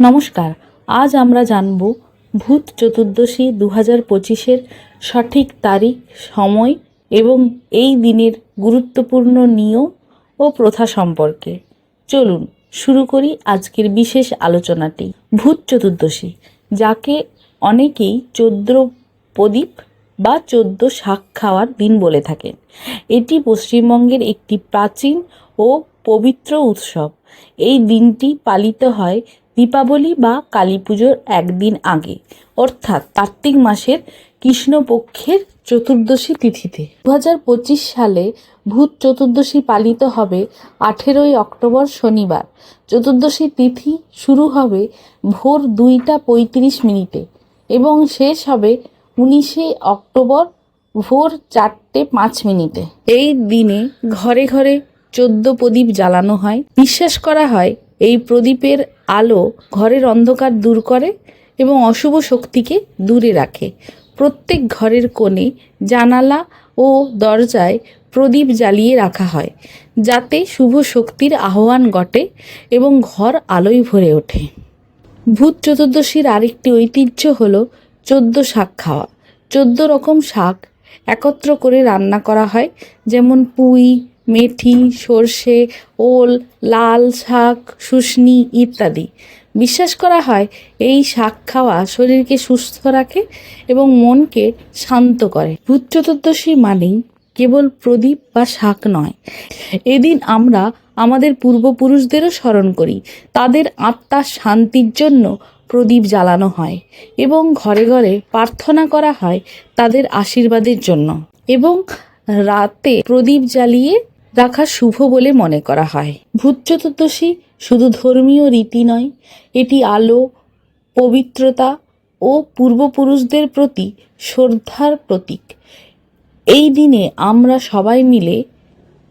নমস্কার, আজ আমরা জানব ভূত চতুর্দশী দু হাজার পঁচিশের সঠিক তারিখ, সময় এবং এই দিনের গুরুত্বপূর্ণ নিয়ম ও প্রথা সম্পর্কে। চলুন শুরু করি আজকের বিশেষ আলোচনাটি। ভূত চতুর্দশী, যাকে অনেকেই চোদ্দ প্রদীপ বা চোদ্দ শাক খাওয়ার দিন বলে থাকেন। এটি পশ্চিমবঙ্গের একটি প্রাচীন ও পবিত্র উৎসব। এই দিনটি পালিত হয় দীপাবলি বা কালী পুজোর একদিন আগে, অর্থাৎ কার্তিক মাসের কৃষ্ণপক্ষের চতুর্দশী তিথিতে। দু হাজার পঁচিশ সালে ভূত চতুর্দশী পালিত হবে আঠেরোই অক্টোবর শনিবার। চতুর্দশী তিথি শুরু হবে ভোর দুইটা পঁয়ত্রিশ মিনিটে এবং শেষ হবে উনিশে অক্টোবর ভোর চারটে পাঁচ মিনিটে। এই দিনে ঘরে ঘরে চোদ্দ প্রদীপ জ্বালানো হয়। বিশ্বাস করা হয় এই প্রদীপের আলো ঘরের অন্ধকার দূর করে এবং অশুভ শক্তিকে দূরে রাখে। প্রত্যেক ঘরের কোণে জানালা ও দরজায় প্রদীপ জ্বালিয়ে রাখা হয়, যাতে শুভ শক্তির আহ্বান ঘটে এবং ঘর আলোয় ভরে ওঠে। ভূত চতুর্দশীর আরেকটি ঐতিহ্য হলো চোদ্দ শাক খাওয়া। চোদ্দ রকম শাক একত্র করে রান্না করা হয়, যেমন পুঁই মেথি, সর্ষে, ওল, লাল শাক, শুশনি ইত্যাদি। বিশ্বাস করা হয় এই শাক খাওয়া শরীরকে সুস্থ রাখে এবং মনকে শান্ত করে। ভূত চতুর্দশী মানেই কেবল প্রদীপ বা শাক নয়। এদিন আমরা আমাদের পূর্বপুরুষদেরও স্মরণ করি, তাদের আত্মার শান্তির জন্য প্রদীপ জ্বালানো হয় এবং ঘরে ঘরে প্রার্থনা করা হয় তাদের আশীর্বাদের জন্য। এবং রাতে প্রদীপ জ্বালিয়ে রাখা শুভ বলে মনে করা হয়। ভূত চতুর্দশী শুধু ধর্মীয় রীতি নয়, এটি আলো, পবিত্রতা ও পূর্বপুরুষদের প্রতি শ্রদ্ধার প্রতীক। এই দিনে আমরা সবাই মিলে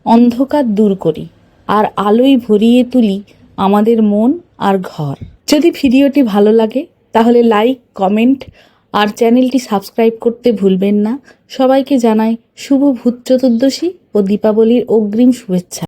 অন্ধকার দূর করি আর আলোয় ভরিয়ে তুলি আমাদের মন আর ঘর। যদি ভিডিওটি ভালো লাগে, তাহলে লাইক, কমেন্ট আর চ্যানেলটি সাবস্ক্রাইব করতে ভুলবেন না। সবাইকে জানাই শুভ ভূত চতুর্দশী ও দীপাবলির অগ্রিম শুভেচ্ছা।